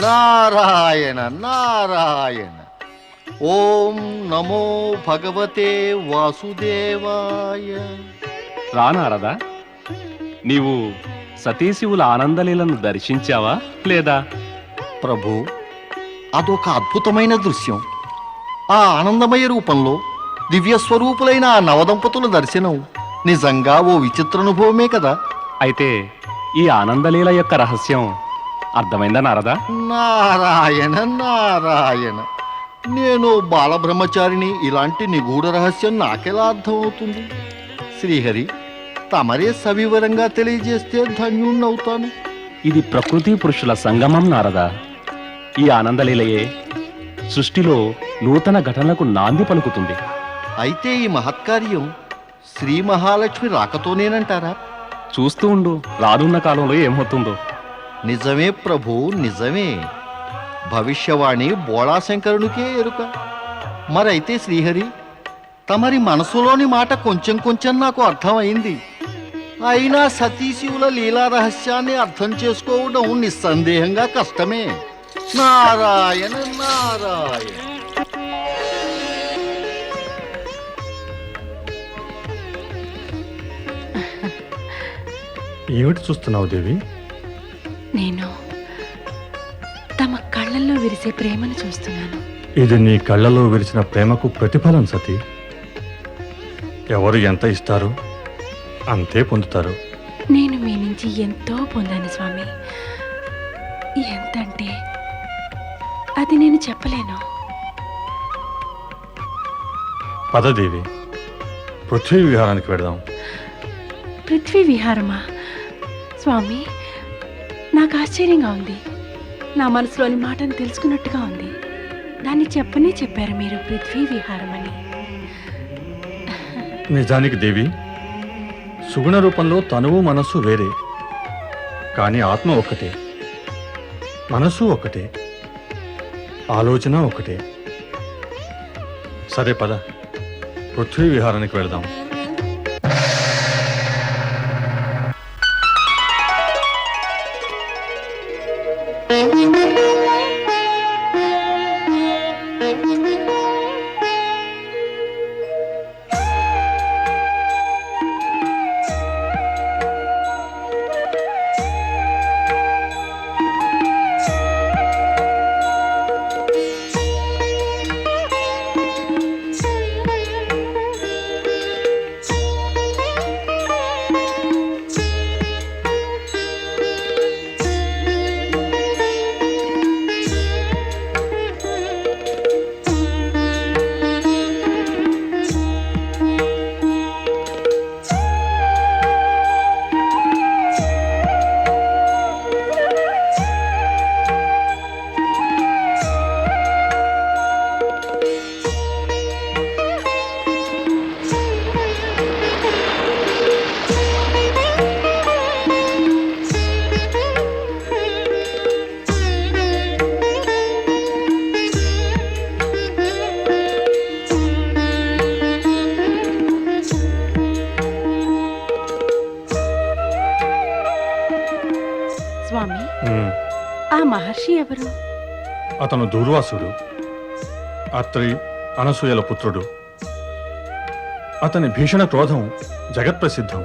నారాయణ నారాయణ. ఓం నమో భగవతే వాసుదేవాయ. రా నారదా నీవు సతీశివుల ఆనందలీలను దర్శించావా లేదా? ప్రభు అదొక అద్భుతమైన దృశ్యం. ఆ ఆనందమయ రూపంలో దివ్య స్వరూపులైన ఆ నవదంపతుల దర్శనం నిజంగా ఓ విచిత్రానుభవమే కదా? అయితే ఈ ఆనందలీల యొక్క రహస్యం అర్థమైందా నారదా? నారాయణ నారాయణ. నేను బాలబ్రహ్మచారిని ఇలాంటి నిగూఢ రహస్యం నాకెలా అర్థమవుతుంది? శ్రీహరి తమరే సవివరంగా తెలియజేస్తే ధన్యుణ్ణవుతాను. ఇది ప్రకృతి పురుషుల సంగమం నారదా. ఈ ఆనందలీలయే సృష్టిలో నూతన ఘటనలకు నాంది పలుకుతుంది. అయితే ఈ మహత్కార్యం శ్రీ మహాలక్ష్మి రాకతోనేనంటారా? చూస్తూ ఉండు రానున్న కాలంలో ఏమవుతుందో. నిజమే ప్రభు నిజమే. భవిష్యవాణి బోళాశంకరునికే ఎరుక. మరైతే శ్రీహరి తమరి మనసులోని మాట కొంచెం కొంచెం నాకు అర్థమైంది. అయినా సతీశివుల లీలా రహస్యాన్ని అర్థం చేసుకోవడం నిస్సందేహంగా కష్టమే. నారాయణ నారాయణ. ఏమిటి చూస్తున్నావు దేవి? నేను తమ కళ్ళల్లో విరిసే ప్రేమను చూస్తున్నాను. ఇది నీ కళ్ళలో విరిచిన ప్రేమకు ప్రతిఫలం సతీ. ఎవరు ఎంత ఇస్తారో అంతే పొందుతారు. నేను మీ నుంచి ఎంతో పొందాను స్వామి. ఎంతంటే అది నేను చెప్పలేను. పదదేవి పృథ్వీ విహారానికి వెడదాం పృథ్వీ విహారమా? స్వామి నాకు ఆశ్చర్యంగా ఉంది. నా మనసులోని మాటను తెలుసుకున్నట్టుగా ఉంది. దాన్ని చెప్పనే చెప్పారు మీరు పృథ్వీ విహారం అని. నిజానికి దేవి సుగుణ రూపంలో తనువు మనస్సు వేరే కానీ ఆత్మ ఒక్కటే. మనసు ఒకటే ఆలోచన ఒకటే సరే పద. పృథ్వీ విహారానికి వెళదాం. ఆ మహర్షి ఎవరు? అతను దూర్వాసుడు అత్రి అనసూయల పుత్రుడు. అతని భీషణ క్రోధం జగత్ప్రసిద్ధం.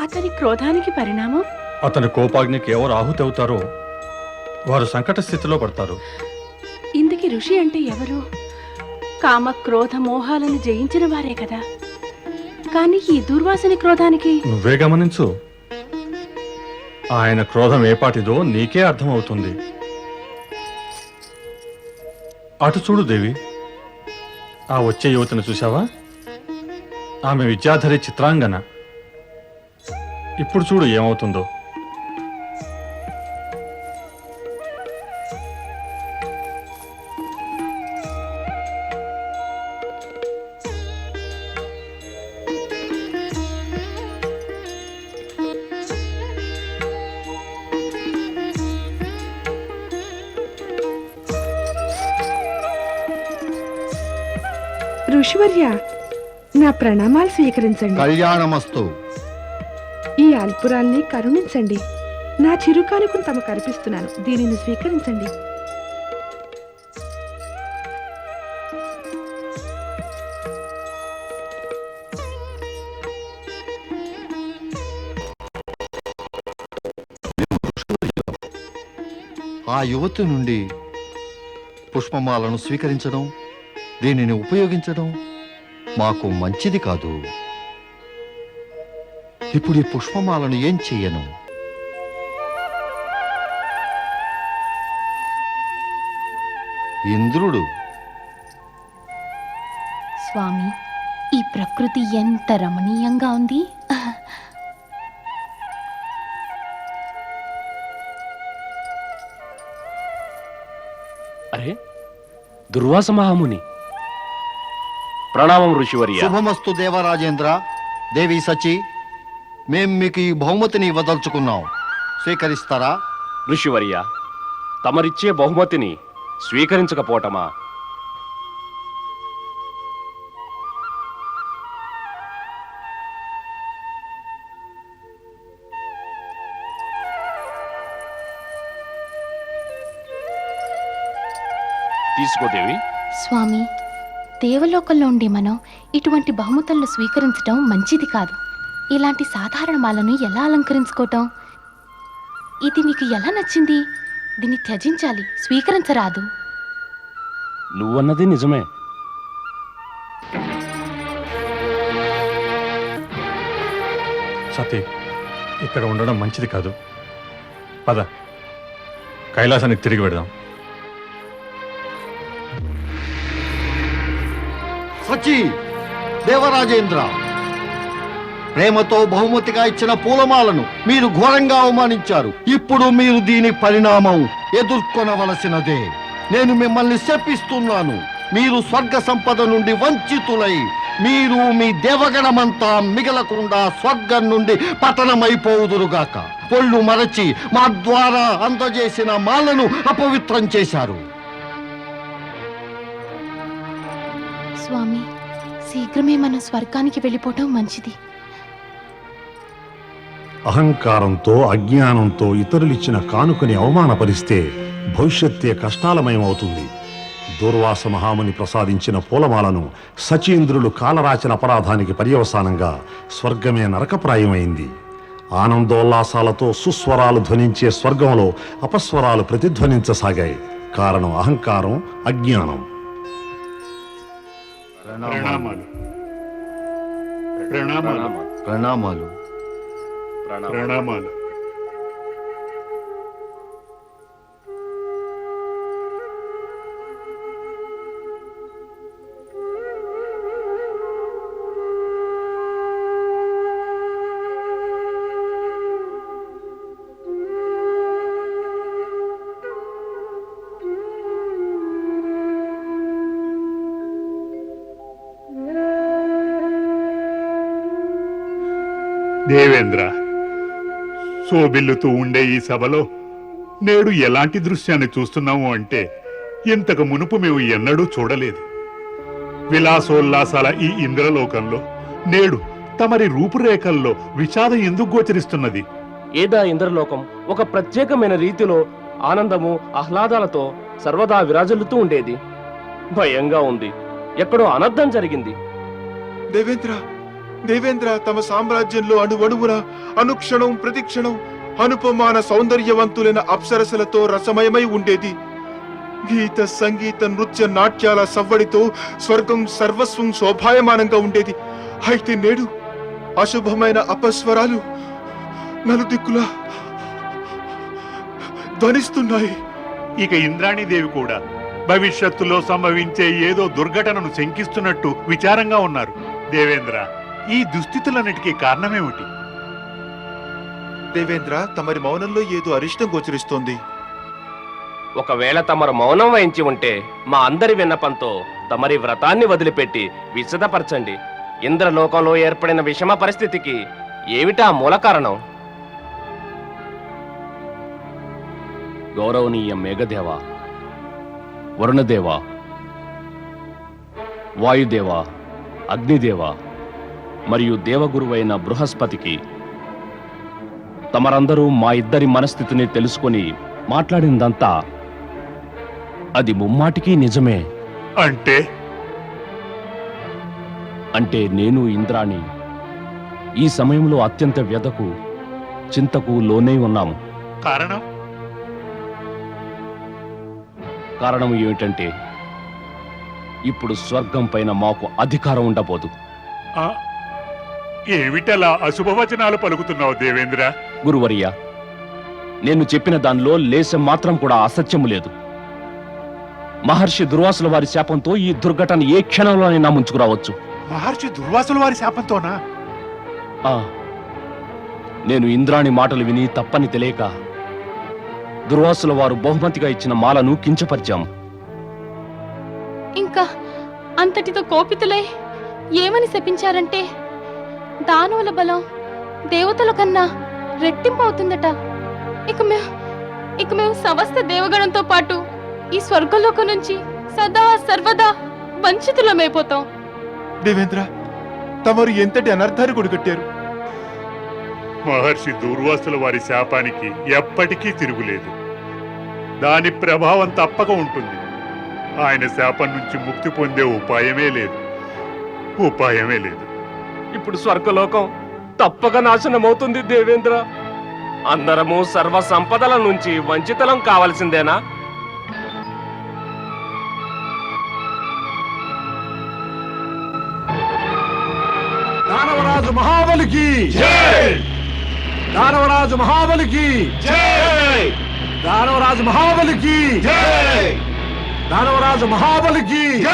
అతని క్రోధానికి పరిణామం? అతని కోపాగ్నికి ఎవరు ఆహుతి అవుతారో వారు సంకట స్థితిలో పడతారు. ఇందుకి ఋషి అంటే ఎవరు? కామ క్రోధ మోహాలను జయించిన వారే కదా. కానీ ఈ దుర్వాసని క్రోధానికి నువ్వే గమనించు ఆయన క్రోధం ఏపాటిదో నీకే అర్థమవుతుంది. అటు చూడు దేవి. ఆ వచ్చే యువతను చూసావా ఆమె విద్యాధరి చిత్రాంగన. ఇప్పుడు చూడు ఏమవుతుందో. ఋషివర్య నా ప్రణామాలు స్వీకరించండి. కళ్యాణమస్తు. ఈ అల్పురాల్ని కరుణించండి. నా చిరుకానుకను తమకు కనిపిస్తున్నాను దీనిని స్వీకరించండి. ఆ యువతి నుండి పుష్పమాలను స్వీకరించడం దీనిని ఉపయోగించడం మాకు మంచిది కాదు. ఇప్పుడు ఈ పుష్పమాలను ఏం చెయ్యను ఇంద్రుడు. స్వామి ఈ ప్రకృతి ఎంత రమణీయంగా ఉంది. అరే దుర్వాస మహాముని. ప్రణామం ఋషివర్య. శుభమస్తు దేవరాజేంద్ర. దేవి సచి మేం మీకు ఈ బహుమతిని ఇవ్వదలుచుకున్నాం. స్వీకరిస్తారా? ఋషివర్య తమరిచ్చే బహుమతిని స్వీకరించకపోవటమా ఇటువంటి బహుమతులను స్వీకరించడం మంచిది కాదు. ఇలాంటి సాధారణ మాలను ఎలా అలంకరించుకోవటం? ఇది మీకు ఎలా నచ్చింది? దీన్ని త్యజించాలి. స్వీకరించరాదు. నువ్వన్నది నిజమే. సతీ ఇక్కడ ఉండడం మంచిది కాదు. పద. కైలాసానికి తిరిగి వెడదాం సచి దేవరాజేంద్ర. ప్రేమతో బహుమతిగా ఇచ్చిన పూలమాలను మీరు ఘోరంగా అవమానించారు. ఇప్పుడు మీరు దీని పరిణామం ఎదుర్కొనవలసినదే. నేను మిమ్మల్ని శపిస్తున్నాను. మీరు స్వర్గ సంపద నుండి వంచితులై మీరు మీ దేవగణమంతా మిగలకుండా స్వర్గం నుండి పతనమైపోవుదురుగాక పొళ్ళు మరచి మా ద్వారా అందజేసిన మాలను అపవిత్రం చేశారు. స్వామి శీఘ్రమే మనం స్వర్గానికి వెళ్ళిపోవటం మంచిది. అహంకారంతో అజ్ఞానంతో ఇతరులిచ్చిన కానుకని అవమానపరిస్తే భవిష్యత్తే కష్టాలమయమవుతుంది. దూర్వాస మహాముని ప్రసాదించిన పూలమాలను సచీంద్రులు కాలరాచిన అపరాధానికి పర్యవసానంగా స్వర్గమే నరకప్రాయమైంది. ఆనందోల్లాసాలతో సుస్వరాలు ధ్వనించే స్వర్గంలో అపస్వరాలు ప్రతిధ్వనించసాగాయి. కారణం అహంకారం అజ్ఞానం. ప్రణామాలు ప్రణామాలు ప్రణామాలు ప్రణామాలు దేవేంద్ర శోభిల్లుతూ ఉండే ఈ సభలో నేడు ఎలాంటి దృశ్యాన్ని చూస్తున్నాము అంటే ఇంతకు మునుపు మేము ఎన్నడూ చూడలేదు. విలాసోల్లాసాల ఈ ఇంద్రలోకంలో నేడు తమరి రూపురేఖల్లో విషాదం ఎందుకు గోచరిస్తున్నది? ఏదా ఇంద్రలోకం ఒక ప్రత్యేకమైన రీతిలో ఆనందము ఆహ్లాదాలతో సర్వదా విరాజిల్లుతూ ఉండేది. భయంగా ఉంది. ఎక్కడో అనర్థం జరిగింది. దేవేంద్ర దేవేంద్ర తమ సామ్రాజ్యంలో అణువణువున అనుక్షణం ప్రతిక్షణం అనుపమాన సౌందర్యవంతులైన అప్సరసలతో రసమయమై ఉండేది. గీత సంగీత నృత్య నాట్యాల సవ్వడితో స్వర్గం సర్వస్వం శోభాయమానంగా ఉండేది. అయితే నేడు అశుభమైన అపస్వరాలు నలుదిక్కులా ధ్వనిస్తున్నాయి. ఇక ఇంద్రాణీదేవి కూడా భవిష్యత్తులో సంభవించే ఏదో దుర్ఘటనను శంకిస్తున్నట్టు విచారంగా ఉన్నారు. దేవేంద్ర ఈ దుస్థితులన్నిటికీ కారణమేమిటి? దేవేంద్ర తమరి మౌనంలో ఏదో అరిష్టం గోచరిస్తోంది. ఒకవేళ తమరు మౌనం వహించి ఉంటే మా అందరి విన్నపంతో తమరి వ్రతాన్ని వదిలిపెట్టి విశదపరచండి. ఇంద్రలోకంలో ఏర్పడిన విషమ పరిస్థితికి ఏమిటా మూల కారణం? గౌరవనీయ మేఘదేవ వరుణదేవ వాయుదేవ అగ్నిదేవ మరియు దేవగురువైన బృహస్పతికి. తమరందరూ మా ఇద్దరి మనస్థితిని తెలుసుకొని మాట్లాడిందంతా అది ముమ్మాటికి నిజమే. అంటే? అంటే నేను ఇంద్రాణి. ఈ సమయంలో అత్యంత వ్యధకు చింతకు లోనే ఉన్నాము. కారణం? కారణం ఏమిటంటే ఇప్పుడు స్వర్గం పైన మాకు అధికారం ఉండబోదు. ఏమిటలా అశుభవచనాలు పలుకుతున్నావు దేవేంద్ర? గురువర్య నేను చెప్పిన దానిలో లేశం మాత్రం కూడా అసత్యము లేదు. మహర్షి దుర్వాసుల వారి శాపంతో ఈ దుర్ఘటన ఏ క్షణంలోనైనా ముంచుకురావచ్చు మహర్షి దుర్వాసుల వారి శాపంతోనా? ఆ, నేను ఇంద్రాణి మాటలు విని తప్పని తెలియక దుర్వాసుల వారు బహుమతిగా ఇచ్చిన మాలను కించపరిచాము. ఇంకా అంతటితో కోపితులై ఏమని శపించారంటే? దానవుల బలం దేవతల కన్నా రెట్టింపు అవుతుందట. ఇక మేము ఇక మేము సమస్త దేవగణంతో పాటు ఈ స్వర్గలోకం నుంచి సదా సర్వదా వంచితులమైపోతాం. దేవేంద్ర తమరు ఎంతటి అనర్థాన్ని కొడుకట్టారు మహర్షి దుర్వాసుల వారి శాపానికి ఎప్పటికీ తిరుగులేదు. దాని ప్రభావం తప్పక ఉంటుంది. ఆయన శాపం నుంచి ముక్తి పొందే ఉపాయమే లేదు. ఉపాయమే లేదు. ఇప్పుడు స్వర్గలోకం తప్పక నాశనమవుతుంది దేవేంద్ర. అందరము సర్వ సంపదల నుంచి వంచితలం కావలసిందేనా? దానవరాజు మహాబలికి. దానవరాజు మహాబలికి. దానవరాజు మహాబలికి. దానవరాజు మహాబలికి.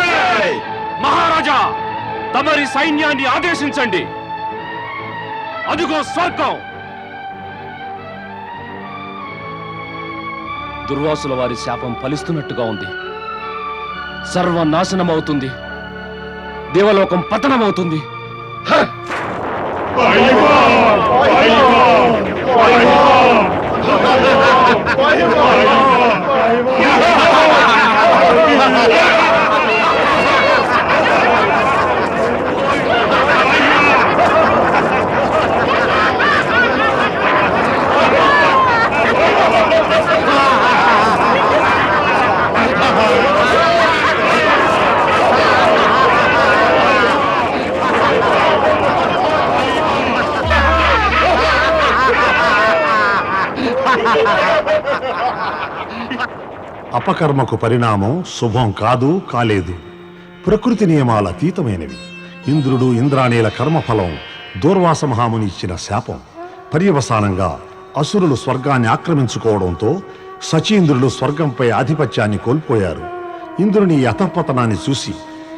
మహారాజా! తమరి సైన్యాన్ని ఆదేశించండి. అదిగో స్వర్గం. దుర్వాసుల వారి శాపం ఫలిస్తున్నట్టుగా ఉంది. సర్వనాశనం అవుతుంది దేవలోకం పతనమవుతుంది. అపకర్మకు పరిణామం శుభం కాదు కాలేదు. ప్రకృతి నియమాల అతీతమైనవి. ఇంద్రుడు ఇంద్రాణీల కర్మఫలం దూర్వాస మహాముని ఇచ్చిన శాపం. పర్యవసానంగా అసురులు స్వర్గాన్ని ఆక్రమించుకోవడంతో సచీంద్రుడు స్వర్గంపై ఆధిపత్యాన్ని కోల్పోయారు. ఇంద్రుని యథపతనాన్ని చూసి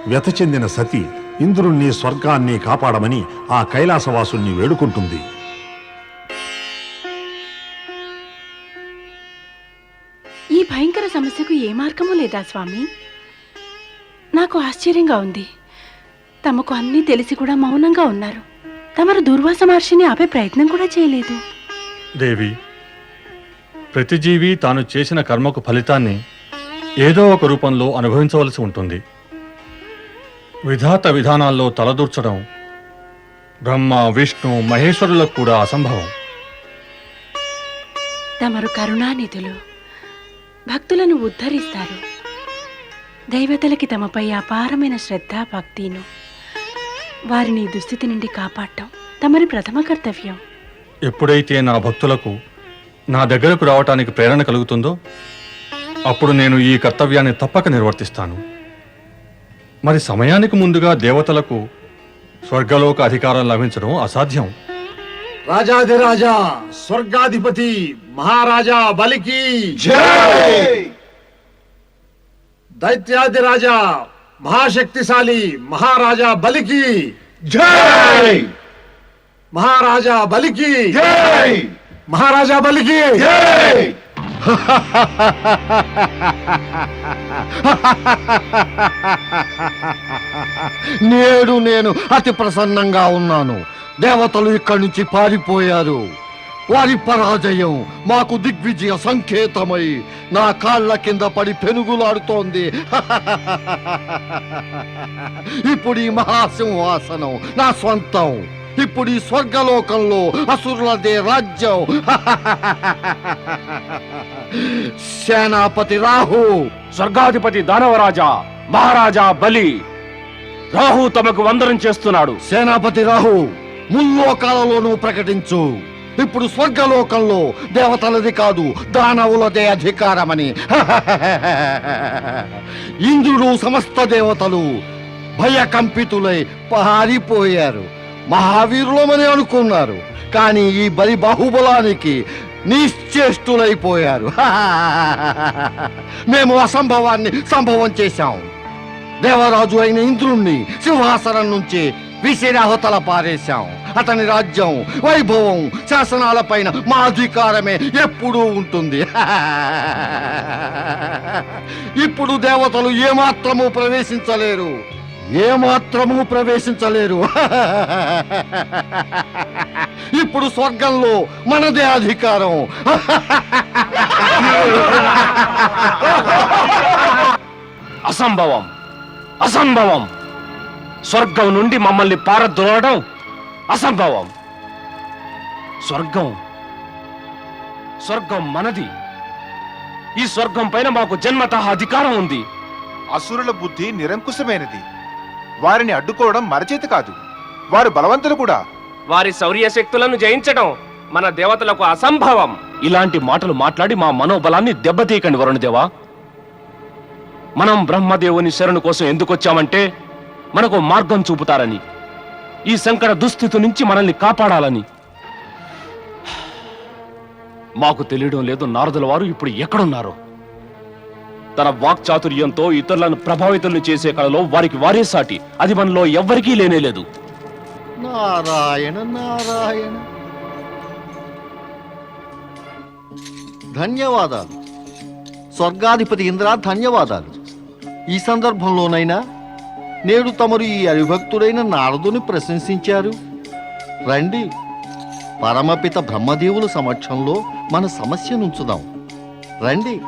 వ్యత చెందిన సతి ఇంద్రుణ్ణి స్వర్గాన్ని కాపాడమని ఆ కైలాసవాసుణ్ణి వేడుకుంటుంది. సమస్యకు ఏ మార్గము లేదా స్వామి? నాకు ఆశ్చర్యంగా ఉంది. తమకు అన్నీ తెలిసి కూడా మౌనంగా ఉన్నారు. తమరు దుర్వాస మహర్షిని ఆపే ప్రయత్నం కూడా చేయలేదు. దేవి ప్రతి జీవి తాను చేసిన కర్మకు ఫలితాన్ని ఏదో ఒక రూపంలో అనుభవించవలసి ఉంటుంది. విధాత విధానాల్లో తలదూర్చడం బ్రహ్మ విష్ణు మహేశ్వరులకు కూడా అసంభవం. తమరు కరుణానిధులు. భక్తులను ఉద్ధరిస్తారు. దైవతలకి తమపై అపారమైన శ్రద్ధ భక్తిను వారిని దుస్థితి నుండి కాపాడటం తమరి ప్రథమ కర్తవ్యం. ఎప్పుడైతే నా భక్తులకు నా దగ్గరకు రావటానికి ప్రేరణ కలుగుతుందో అప్పుడు నేను ఈ కర్తవ్యాన్ని తప్పక నిర్వర్తిస్తాను. మరి సమయానికి ముందుగా దేవతలకు స్వర్గలోక అధికారం లభించడం అసాధ్యం. రాజాధిరాజా స్వర్గాధిపతి మహారాజా బలికి దైత్యాధిరాజా మహాశక్తిశాలి మహారాజా బలికి జై! మహారాజా బలికి జై! మహారాజా బలికి జై! నేడు నేను అతి ప్రసన్నంగా ఉన్నాను. దేవతలు ఇక్కడి నుంచి పారిపోయారు. వారి పరాజయం మాకు దిగ్విజయ సంకేతమై నా కాళ్ళ కింద పడి పెనుగులాడుతోంది. ఇప్పుడు ఈ మహాసింహాసనం నా స్వంతం. ఇప్పుడు ఈ స్వర్గలోకంలో అసురులదే రాజ్యం. సేనాపతి రాహు. స్వర్గాధిపతి దానవరాజా మహారాజా బలి. రాహు తమకు వందనం చేస్తున్నాడు. సేనాపతి రాహు ముల్లోకాలలోనూ ప్రకటించు. ఇప్పుడు స్వర్గలోకంలో దేవతలది కాదు దానవులదే అధికారమని. ఇంద్రుడు సమస్త దేవతలు భయకంపితులై పారిపోయారు. మహావీరులమని అనుకున్నారు. కానీ ఈ బలి బాహుబలానికి నిశ్చేష్టులైపోయారు. మేము అసంభవాన్ని సంభవం చేశాం. దేవరాజు అయిన ఇంద్రుణ్ణి సింహాసనం నుంచి విసిరాహతల పారేశాం అతని రాజ్యం వైభవం శాసనాలపైన మా అధికారమే ఎప్పుడూ ఉంటుంది. ఇప్పుడు దేవతలు ఏమాత్రము ప్రవేశించలేరు. ఏమాత్రము ప్రవేశించలేరు. ఇప్పుడు స్వర్గంలో మనదే అధికారం. అసంభవం. అసంభవం. స్వర్గం నుండి మమ్మల్ని పారద్రోలడం అసంభవం. స్వర్గం స్వర్గం మనది. ఈ స్వర్గం పైన మాకు జన్మత అధికారం ఉంది. అసురుల బుద్ధి నిరంకుశమైనది. వారిని అడ్డుకోవడం మరచేతి కాదు. వారు బలవంతులు కూడా. వారి శౌర్య శక్తులను జయించడం మన దేవతలకు అసంభవం. ఇలాంటి మాటలు మాట్లాడి మా మనోబలాన్ని దెబ్బతీయకండి వరుణదేవా మనం బ్రహ్మదేవుని శరణు కోసం ఎందుకు వచ్చామంటే మనకు మార్గం చూపుతారని. ఈ సంకట దుస్థితి నుంచి మనల్ని కాపాడాలని. మాకు తెలియడం లేదు నారదుల వారు ఇప్పుడు ఎక్కడున్నారో. తన వాక్చాతుర్యంతో ఇతరులను ప్రభావితులను చేసే కళలో వారికి వారే సాటి. అది మనలో ఎవ్వరికీ లేనే లేదు. నారాయణ నారాయణ. ధన్యవాదాలు. స్వర్గాధిపతి ఇంద్ర ధన్యవాదాలు. ఈ సందర్భంలోనైనా నేడు తమరు ఈ అవిభక్తుడైన నారదుని ప్రశంసించారు. రండి పరమపిత బ్రహ్మదేవుల సమక్షంలో మన సమస్యనుంచుదాం. రండి.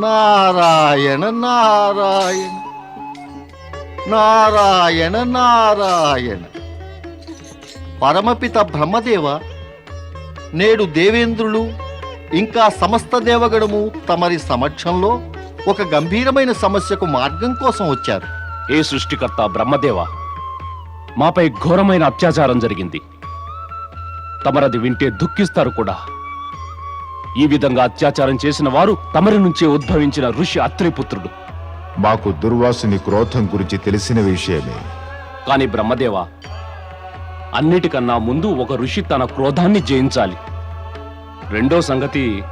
నారాయణ నారాయణ. నారాయణ నారాయణ. పరమపిత బ్రహ్మదేవ నేడు దేవేంద్రులు ఇంకా సమస్త దేవగణము తమరి సమక్షంలో ఒక గంభీరమైన సమస్యకు మార్గం కోసం వచ్చారు. ఏ సృష్టికర్త బ్రహ్మదేవ? మాపై ఘోరమైన అత్యాచారం జరిగింది. తమరది వింటే దుఃఖిస్తారు కూడా. ఈ విధంగా అత్యాచారం చేసిన వారు తమరి నుంచే ఉద్భవించిన ఋషి అత్రిపుత్రుడు. మాకు దుర్వాసుని క్రోధం గురించి తెలిసిన విషయమే. కాని బ్రహ్మదేవ అన్నిటికన్నా ముందు ఒక ఋషి తన క్రోధాన్ని జయించాలి. రెండో సంగతి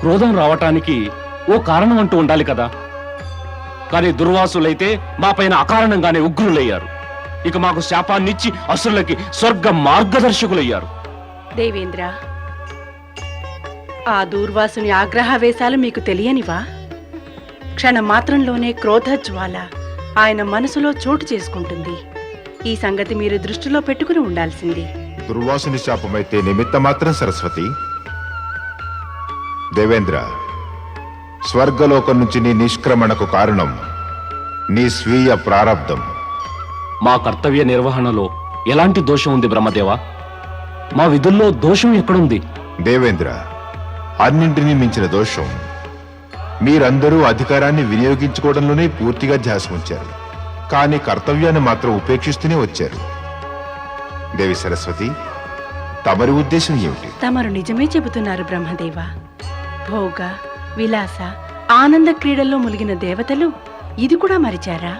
క్రోధం రావటానికి ఓ కారణం అంటూ ఉండాలి కదా. కానీ దుర్వాసులైతే మాపైన అకారణంగానే ఉగ్రులయ్యారు. ఇక మాకు శాపాన్నిచ్చి అసురులకి స్వర్గ మార్గదర్శకులయ్యారు. దేవేంద్ర ఆ దూర్వాసుని ఆగ్రహావేశాలు మీకు తెలియనివా? క్షణ మాత్రంలోనే క్రోధ జ్వాల ఆయన మనసులో చోటు చేసుకుంటుంది. ఈ సంగతి మీరు దృష్టిలో పెట్టుకుని ఉండాల్సింది. దుర్వాసుని శాపమైతే నిమిత్త మాత్రం సరస్వతి. దేవేంద్ర స్వర్గలోకం నుంచి నీ నిష్క్రమణకు కారణం నీ స్వీయ ప్రారబ్ధం మా కర్తవ్య నిర్వహణలో ఎలాంటి దోషం ఉంది బ్రహ్మదేవ? మా విధుల్లో దోషం ఎక్కడుంది? దేవేంద్ర అన్నింటినీ మించిన దోషం మీరందరూ అధికారాన్ని వినియోగించుకోవడంలోనే పూర్తిగా ధ్యాస ఉంచారు కానీ కర్తవ్యాన్ని మాత్రం ఉపేక్షిస్తూనే వచ్చారు. దేవి సరస్వతి తమరి ఉద్దేశం ఏమిటి? తమరు నిజమే చెబుతున్నారు బ్రహ్మదేవ. భోగ విలాస ఆనంద క్రీడల్లో ములిగిన దేవతలు ఇది కూడా మరిచారా?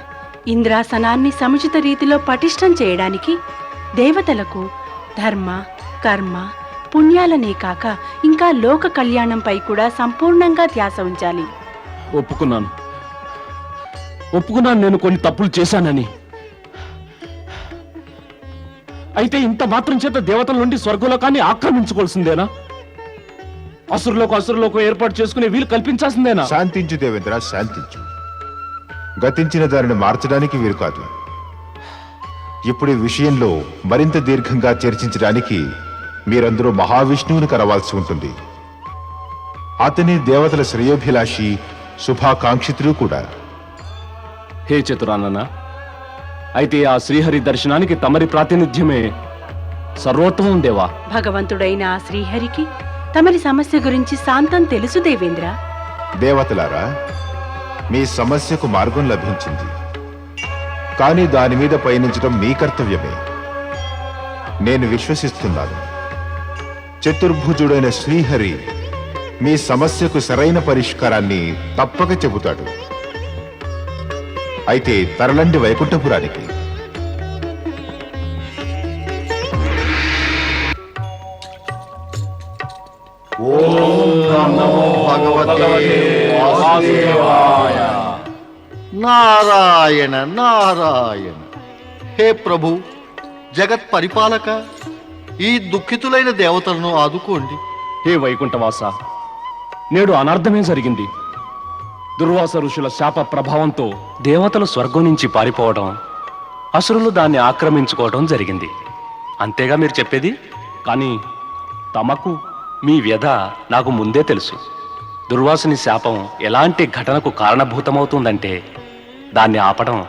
ఇంద్రాసనాన్ని సముచిత రీతిలో పటిష్టం చేయడానికి దేవతలకు ధర్మ కర్మ పుణ్యాలనే కాక ఇంకా లోక కళ్యాణంపై కూడా సంపూర్ణంగా ధ్యాస ఉంచాలి. ఒప్పుకున్నాను. ఒప్పుకున్నాను నేను కొన్ని తప్పులు చేశానని. అయితే ఇంత మాత్రం చేత దేవతల నుండి స్వర్గలోకాన్ని ఆక్రమించుకోవాల్సిందేనా? అసురులకు అసురులకు ఏర్పాటు చేసుకునే వీలు కల్పించాల్సిందేనా? శాంతించు దేవేంద్ర శాంతించు. గతించిన దానిని మార్చడానికి వీలు కాదు. ఇప్పుడు ఈ విషయంలో మరింత దీర్ఘంగా చర్చించడానికి మీరందరూ మహావిష్ణువుని కలవాల్సి ఉంటుంది. అతని దేవతల శ్రేయోభిలాషి శుభాకాంక్షితులు కూడా. హే చతురానన అయితే ఆ శ్రీహరి దర్శనానికి తమరి ప్రాతినిధ్యమే సర్వోత్తమం దేవా. భగవంతుడైన ఆ శ్రీహరికి తమరి సమస్య గురించి శాంతం తెలుసు దేవేంద్ర. దేవతలారా మీ సమస్యకు మార్గం లభించింది. కానీ దాని మీద పయనించడం మీ కర్తవ్యమే. నేను విశ్వసిస్తున్నాను. చతుర్భుజుడైన శ్రీహరి మీ సమస్యకు సరైన పరిష్కారాన్ని తప్పక చెబుతాడు. అయితే తరలండి వైకుంఠపురానికి. నారాయణ నారాయణ. హే ప్రభు జగత్ పరిపాలక ఈ దుఃఖితులైన దేవతలను ఆదుకోండి. హే వైకుంఠవాస నేడు అనర్థమే జరిగింది. దుర్వాస ఋషుల శాప ప్రభావంతో దేవతలు స్వర్గం నుంచి పారిపోవడం అసురులు దాన్ని ఆక్రమించుకోవడం జరిగింది. అంతేగా మీరు చెప్పేది? కానీ తమకు మీ వ్యధ నాకు ముందే తెలుసు. దుర్వాసుని శాపం ఎలాంటి ఘటనకు కారణభూతమవుతుందంటే దాన్ని ఆపడం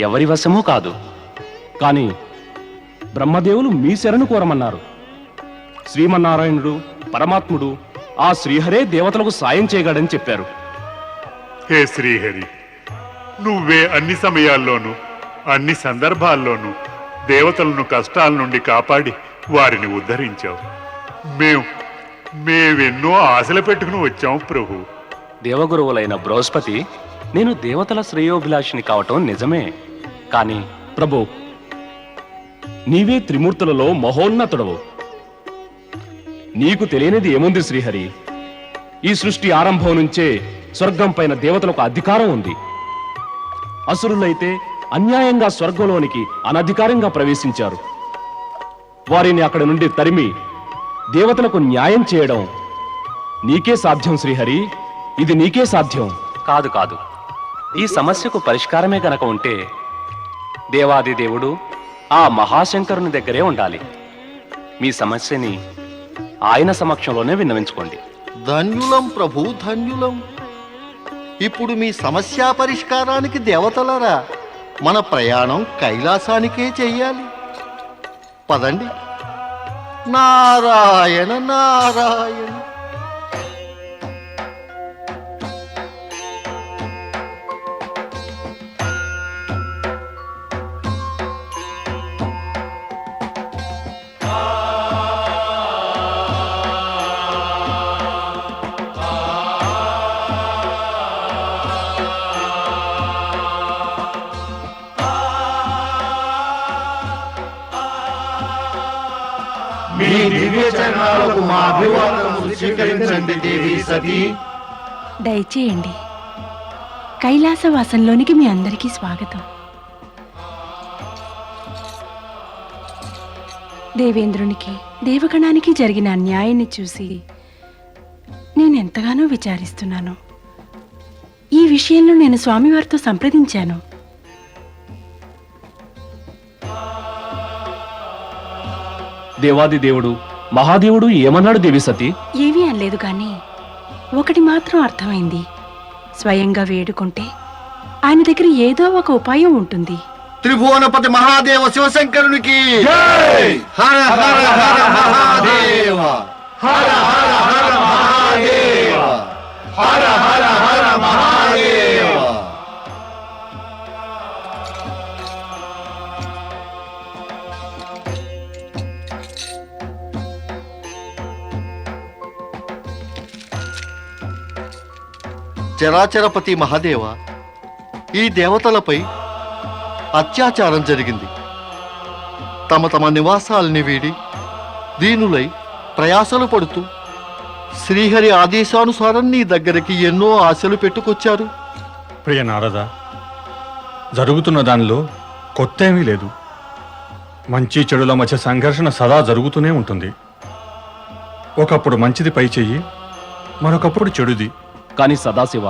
ఎవరి వశమూ కాదు. కానీ బ్రహ్మదేవులు మీ శరణు కోరమన్నారు. శ్రీమన్నారాయణుడు పరమాత్ముడు ఆ శ్రీహరే దేవతలకు సాయం చేయగడని చెప్పారు. హే శ్రీహరి నువ్వే అన్ని సమయాల్లోనూ అన్ని సందర్భాల్లోనూ దేవతలను కష్టాల నుండి కాపాడి వారిని ఉద్ధరించావు. మేం మేవెన్నో ఆశలు పెట్టుకుని వచ్చాం ప్రభు. దేవగురువులైన బృహస్పతి నేను దేవతల శ్రేయోభిలాషిని కావటం నిజమే. కానీ ప్రభు నీవే త్రిమూర్తులలో మహోన్నతుడవు. నీకు తెలియనిది ఏముంది శ్రీహరి? ఈ సృష్టి ఆరంభం నుంచే స్వర్గం పైన దేవతలకు అధికారం ఉంది. అసురులైతే అన్యాయంగా స్వర్గంలోనికి అనధికారంగా ప్రవేశించారు. వారిని అక్కడ నుండి తరిమి దేవతలకు న్యాయం చేయడం నీకే సాధ్యం శ్రీహరి? ఇది నీకే సాధ్యం. కాదు కాదు. ఈ సమస్యకు పరిష్కారమే గనక ఉంటే దేవాది దేవుడు ఆ మహాశంకరుని దగ్గరే ఉండాలి. మీ సమస్యని ఆయన సమక్షంలోనే విన్నవించుకోండి. ధన్యులం ప్రభు ధన్యులం. ఇప్పుడు మీ సమస్య పరిష్కారానికి దేవతలరా మన ప్రయాణం కైలాసానికే చెయ్యాలి. పదండి. నారాయణ నారాయణ. మీ దివ్య చరణాలకు మా అభివాదనము స్వీకరించండి దేవి సతీ. దయచేయండి. కైలాసవాసంలోనికి మీ అందరికీ స్వాగతం. దేవేంద్రునికి దేవగణానికి జరిగిన అన్యాయాన్ని చూసి నేను ఎంతగానో విచారిస్తున్నాను. ఈ విషయంలో నేను స్వామివారితో సంప్రదించాను. దేవాది దేవుడు మహాదేవుడు ఏమన్నాడు దేవి సతీ? ఏమీ అనలేదు కానీ ఒకటి మాత్రం అర్థమైంది. స్వయంగా వేడుకుంటే ఆయన దగ్గర ఏదో ఒక ఉపాయం ఉంటుంది. త్రిభువనపతి మహాదేవ శివశంకరునికి. హర హర హర మహాదేవ. హర హర హర మహాదేవ. హర హర హర చరాచరపతి మహాదేవ ఈ దేవతలపై అత్యాచారం జరిగింది. తమ తమ నివాసాల్ని వీడి దీనులై ప్రయాసలు పడుతూ శ్రీహరి ఆదేశానుసారం నీ దగ్గరికి ఎన్నో ఆశలు పెట్టుకొచ్చారు. ప్రియ నారద జరుగుతున్న దానిలో కొత్త ఏమీ లేదు. మంచి చెడుల మధ్య సంఘర్షణ సదా జరుగుతూనే ఉంటుంది. ఒకప్పుడు మంచిది పై చెయ్యి మరొకప్పుడు చెడుది. కానీ సదాశివ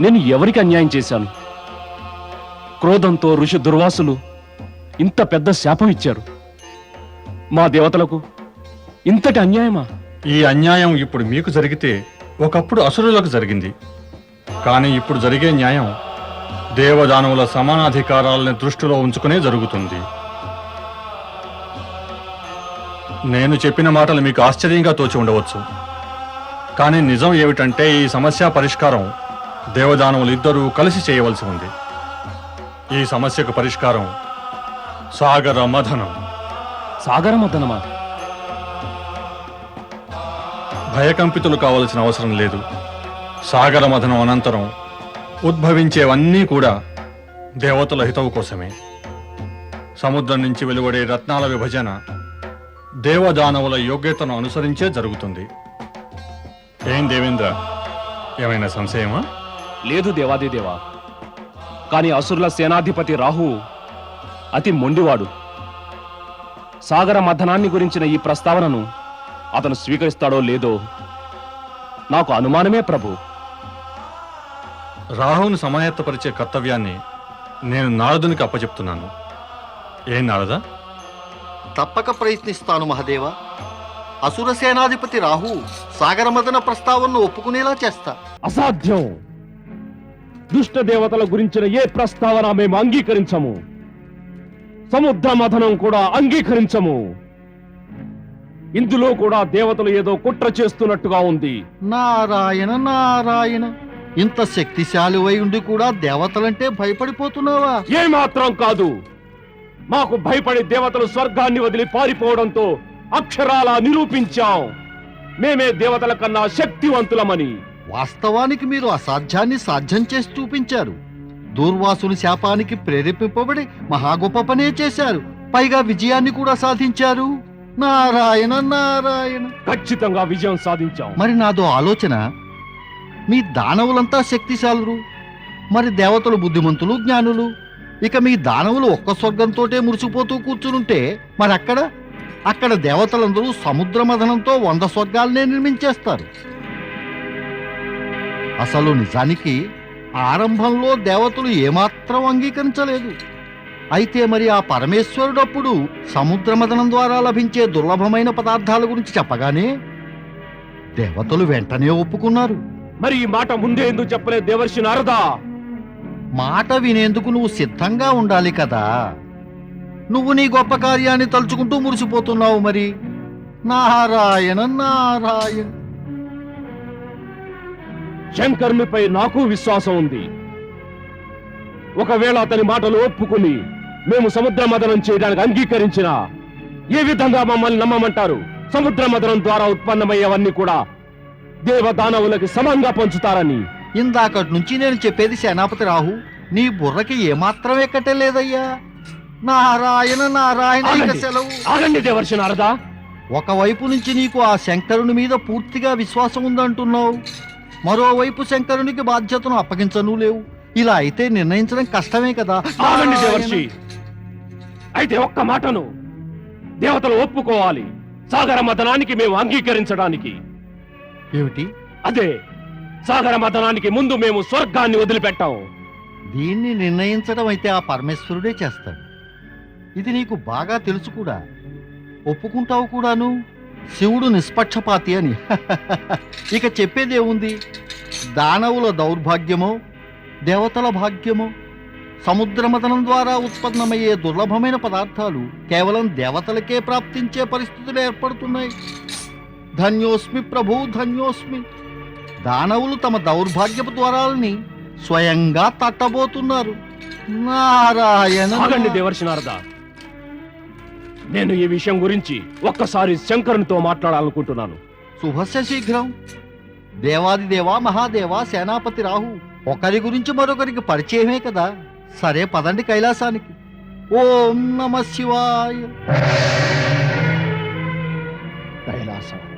నేను ఎవరికి అన్యాయం చేశాను? క్రోధంతో ఋషి దుర్వాసులు ఇంత పెద్ద శాపం ఇచ్చారు. మా దేవతలకు ఇంతటి అన్యాయమా? ఈ అన్యాయం ఇప్పుడు మీకు జరిగితే ఒకప్పుడు అసురులకు జరిగింది. కానీ ఇప్పుడు జరిగే న్యాయం దేవదానవుల సమానాధికారాలని దృష్టిలో ఉంచుకునే జరుగుతుంది. నేను చెప్పిన మాటలు మీకు ఆశ్చర్యంగా తోచి ఉండవచ్చు. కానీ నిజం ఏమిటంటే ఈ సమస్య పరిష్కారం దేవదానవులు ఇద్దరూ కలిసి చేయవలసి ఉంది. ఈ సమస్యకు పరిష్కారం సాగర మథనం సాగరమతనమా భయకంపితులు కావలసిన అవసరం లేదు. సాగర మథనం అనంతరం ఉద్భవించేవన్నీ కూడా దేవతల హితవు కోసమే. సముద్రం నుంచి వెలువడే రత్నాల విభజన దేవదానవుల యోగ్యతను అనుసరించే జరుగుతుంది. ఏం దేవేంద్ర? ఏమైనా సంశయమా? లేదు దేవాదిదేవా కానీ అసురుల సేనాధిపతి రాహు అతి మొండివాడు. సాగర మథనాన్ని గురించిన ఈ ప్రస్తావనను అతను స్వీకరిస్తాడో లేదో నాకు అనుమానమే ప్రభు. రాహువును సమాయత్తపరిచే కర్తవ్యాన్ని నేను నారదునికి అప్పచెప్తున్నాను. ఏం నారదా? తప్పక ప్రయత్నిస్తాను మహదేవ. అసుర సేనాధిపతి రాహు సాగరమదన ప్రస్తావనను ఒప్పుకునేలా చేస్తా. అసాధ్యం. దుష్ట దేవతల గురించిన ఏ ప్రస్తావన మేము అంగీకరించము. సముద్ర మథనం కూడా అంగీకరించము. ఇందులో కూడా దేవతలు ఏదో కుట్ర చేస్తున్నట్టుగా ఉంది. నారాయణ నారాయణ ఇంత శక్తిశాలి అయి ఉండి కూడా దేవతలంటే భయపడిపోతున్నావా? ఏమాత్రం కాదు. మాకు భయపడి దేవతలు స్వర్గాన్ని వదిలి పారిపోవడంతో అక్షరాలా నిరూపించాం. మేమే దేవతల కన్నా శక్తివంతులమని. వాస్తవానికి మీరు అసాధ్యాన్ని సాధ్యం చేసి చూపించారు. దూర్వాసుని శాపానికి ప్రేరేపింపబడి మహా గొప్ప పనే చేశారు. పైగా విజయాన్ని కూడా సాధించారు. నారాయణ నారాయణ. ఖచ్చితంగా విజయం సాధించాం. మరి నాదో ఆలోచన? మీ దానవులంతా శక్తిశాలురు మరి దేవతలు బుద్ధిమంతులు జ్ఞానులు. ఇక మీ దానవులు ఒక్క స్వర్గంతోటే మురిసిపోతూ కూర్చునుంటే మరి అక్కడ అక్కడ దేవతలందరూ సముద్ర మథనంతో వంద స్వర్గాలనే నిర్మించేస్తారు. అసలు నిజానికి ఆరంభంలో దేవతలు ఏమాత్రం అంగీకరించలేదు. అయితే మరి ఆ పరమేశ్వరుడు అప్పుడు సముద్ర మథనం ద్వారా లభించే దుర్లభమైన పదార్థాల గురించి చెప్పగానే దేవతలు వెంటనే ఒప్పుకున్నారు. మరి ఈ మాట ముందే ఎందుకు చెప్పలేదు దేవర్షి నారదా? మాట వినేందుకు నువ్వు సిద్ధంగా ఉండాలి కదా. నువ్వు నీ గొప్ప కార్యాన్ని తలుచుకుంటూ మురిసిపోతున్నావు మరి. నారాయణ నారాయణ. శంకరునిపై నాకు విశ్వాసం ఉంది. ఒకవేళ అతని మాటలు ఒప్పుకుని మేము సముద్ర మదనం చేయడానికి అంగీకరించిన ఏ విధంగా మమ్మల్ని నమ్మమంటారు? సముద్ర మదనం ద్వారా ఉత్పన్నమయ్యేవన్నీ కూడా దేవదానవులకి సమంగా పంచుతారని. ఇందాకటి నుంచి నేను చెప్పేది సేనాపతి రాహు నీ బుర్రకి ఏమాత్రం ఎక్కటలేదయ్యా నారాయణ నారాయణ ఇక ఆగండి. సెలవు. ఆగండి దేవర్షి నారదా. ఒకవైపు నుంచి నీకు ఆ శంకరుని మీద పూర్తిగా విశ్వాసం ఉందంటున్నావు. మరోవైపు శంకరునికి బాధ్యతను అప్పగించను లేవు. ఇలా అయితే నిర్ణయించడం కష్టమే కదా. ఆగండి దేవర్షి. అయితే ఒక్క మాటను దేవతలు ఒప్పుకోవాలి. సాగర మదనానికి మేము అంగీకరించడానికి. ఏమిటి? అదే సాగర మదనానికి ముందు మేము స్వర్గాన్ని వదిలిపెట్టాం. దీన్ని నిర్ణయించడం అయితే ఆ పరమేశ్వరుడే చేస్తాడు. ఇది నీకు బాగా తెలుసు కూడా. ఒప్పుకుంటావు కూడాను? శివుడు నిష్పక్షపాతి అని. ఇక చెప్పేదేముంది దానవుల దౌర్భాగ్యమో దేవతల భాగ్యమో సముద్రమదనం ద్వారా ఉత్పన్నమయ్యే దుర్లభమైన పదార్థాలు కేవలం దేవతలకే ప్రాప్తించే పరిస్థితులు ఏర్పడుతున్నాయి. ధన్యోస్మి ప్రభు ధన్యోస్మి. దానవులు తమ దౌర్భాగ్యపు ద్వారాలని స్వయంగా తట్టబోతున్నారు. నారాయణ. ఆగండి దేవర్షి నేను ఈ విషయం గురించి ఒక్కసారి శంకరునితో మాట్లాడాలనుకుంటున్నాను. శుభస్య శీఘ్రం. దేవాది దేవా మహాదేవా సేనాపతి రాహు ఒకరి గురించి మరొకరికి పరిచయమే కదా. సరే పదండి కైలాసానికి. ఓం నమ శివాయ. కైలాసం.